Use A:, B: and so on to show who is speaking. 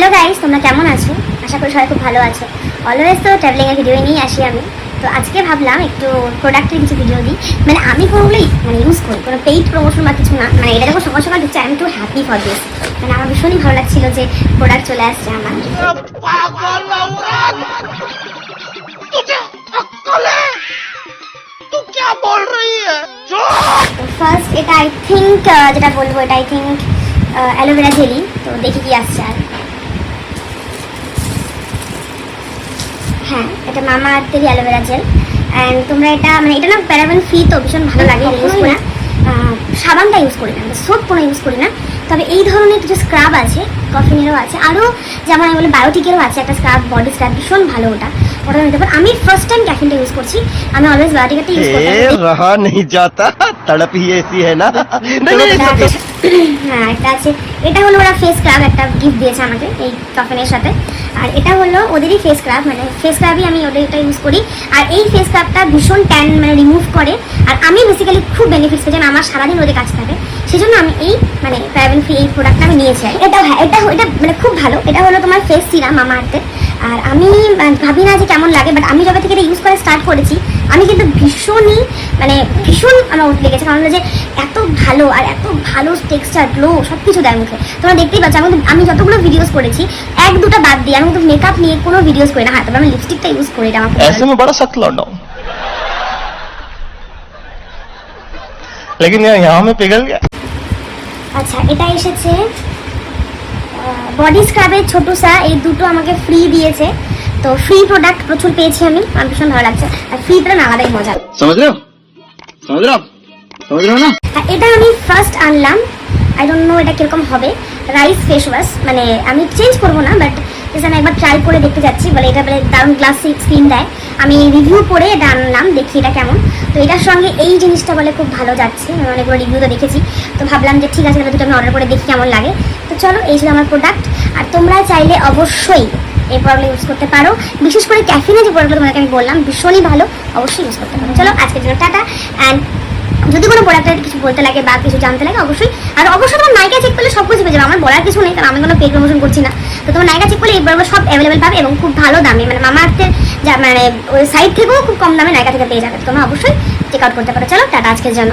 A: Hello guys তোমরা কেমন আছো? আশা করি সবাই খুব ভালো আছো। অলওয়েজ তো ট্রাভেলিংয়ের ভিডিওই নিয়ে আসি আমি। তো আজকে ভাবলাম একটু প্রোডাক্টের কিছু ভিডিও দিই। মানে আমি কোনোগুলোই মানে ইউজ করি, কোনো পেইড প্রমোশন বা কিছু না। মানে এটা যখন সকাল সকাল ঢুকছে আমি একটু হ্যাপি ফর দিস মানে আমার ভীষণই ভালো লাগছিল যে প্রোডাক্ট চলে আসছে আমার। ফার্স্ট এটা আই থিঙ্ক যেটা বলব, এটা আই থিঙ্ক অ্যালোভেরা জেলি তো দেখি কি আসছে আর। হ্যাঁ এটা মামা আর্থের অ্যালোভেরা জেল। অ্যান্ড তোমরা এটা মানে এটা না প্যারাবেন ফ্রি তো ভীষণ ভালো লাগে ইউজ করা সাবানটা ইউজ করি না সোপ মানে কোনো ইউজ করি না। তবে এই ধরনের কিছু স্ক্রাব আছে কফিনেরও আছে আরও যেমন আমি বলি বায়োটিকেরও আছে একটা স্ক্রাব বডি স্ক্রাব ভীষণ ভালো ওটা। ওটা নিতে পারো আমি ফার্স্ট টাইম ক্যাফিনটা ইউজ করছি আমি অলওয়েজ বায়োটিকাটা ইউজ
B: করি রাহা নেই যাতা তড়প
A: এসি
B: হ্যায়
A: না হ্যাঁ একটা আছে। এটা হলো ওরা ফেস স্ক্রাব একটা গিফট দিয়েছে আমাকে এই কফেনের সাথে। আর এটা হলো ওদেরই ফেস স্ক্রাব মানে ফেস স্ক্রাবই আমি ওদের এটা ইউজ করি। আর এই ফেস স্ক্রাবটা ভীষণ ট্যান মানে রিমুভ করে। আর আমি বেসিক্যালি খুব বেনিফিটস পেয়েছি আমার সারাদিন ওদের কাছে থাকে। সেজন্য আমি এই মানে প্যারাবেন ফ্রি এই প্রোডাক্টটা আমি নিয়েছি আর এটা হ্যাঁ এটা এটা মানে খুব ভালো। এটা হলো তোমার ফেস সিরাম আমার হাতে আর আমি মানে, ভাবি না যে কেমন লাগে বাট আমি যবে থেকে এটা ইউজ করা স্টার্ট করেছি আমি কিন্তু ভীষণই মানে ভীষণ আমার উঠে লেগেছে কারণ হলো যে এত ভালো আর এত ভালো টেক্সচার গ্লো সব কিছু দেয় মুখে তোমরা দেখতেই পাচ্ছ আমি কিন্তু- আমি যতগুলো ভিডিওস করেছি এক দুটো বাদ দিয়ে আমি কিন্তু মেকআপ নিয়ে কোনো ভিডিওস করি না হ্যাঁ তবে আমি লিপস্টিকটা ইউজ করি এটা আমার খুব ভালো
B: ऐसे में बड़ा सख्त लौंडा हूं लेकिन यार यहाँ में पिघल गया
A: আচ্ছা এটা এসেছে বডি স্ক্রাবের ছোটু সা এই দুটো আমাকে ফ্রি দিয়েছে তো ফ্রি প্রোডাক্ট প্রচুর পেয়েছি আমি আমার ভীষণ ভালো লাগছে আর ফ্রিটা না আলাদাই মজা
C: समझ সমুদ্র? সমুদ্র না?
A: হ্যাঁ, এটা আমি ফার্স্ট আনলাম। আই ডোন্ট নো এটা কীরকম হবে। রাইস ফেস ওয়াশ মানে আমি চেঞ্জ করব না বাট আমি একবার ট্রাই করে দেখতে যাচ্ছি, বলে এটা বলে দারুণ গ্লাসি স্ক্রিন দেয়। আমি রিভিউ পড়ে এটা আনলাম, দেখি এটা কেমন। তো এটার সঙ্গে এই জিনিসটা বলে খুব ভালো যাচ্ছে। আমি অনেকগুলো রিভিউ তো দেখেছি। তো ভাবলাম যে ঠিক আছে, তাহলে দুটো আমি অর্ডার করে দেখি কেমন লাগে। তো চলো, এই ছিল আমার প্রোডাক্ট আর তোমরা চাইলে অবশ্যই এই প্রোডাক্ট ইউজ করতে পারো। বিশেষ করে ক্যাফিনে যে প্রোডাক্টগুলো তোমাকে আমি বললাম, ভীষণই ভালো, অবশ্যই ইউজ করতে পারো। চলো, আজকের জন্য টাটা। অ্যান্ড যদি কোনো প্রোডাক্টের কিছু বলতে লাগে বা কিছু জানতে লাগে, অবশ্যই। আর অবশ্যই তোমার নায়িকা চেক করলে সব কিছু পেয়ে যাবে। আমার বলার কিছু নেই, কারণ আমি কোনো পেড প্রমোশন করছি না। তো তোমার নায়িকা চেক করলে এই সব অ্যাভেলেবেল পাবে এবং খুব ভালো দামে। মানে মামা আর্থের মানে ওই সাইট থেকেও খুব কম দামে নায়িকা থেকে পেয়ে যাবে। তোমরা অবশ্যই চেক আউট করতে পারো। চলো, টাটা, আজকের জন্য।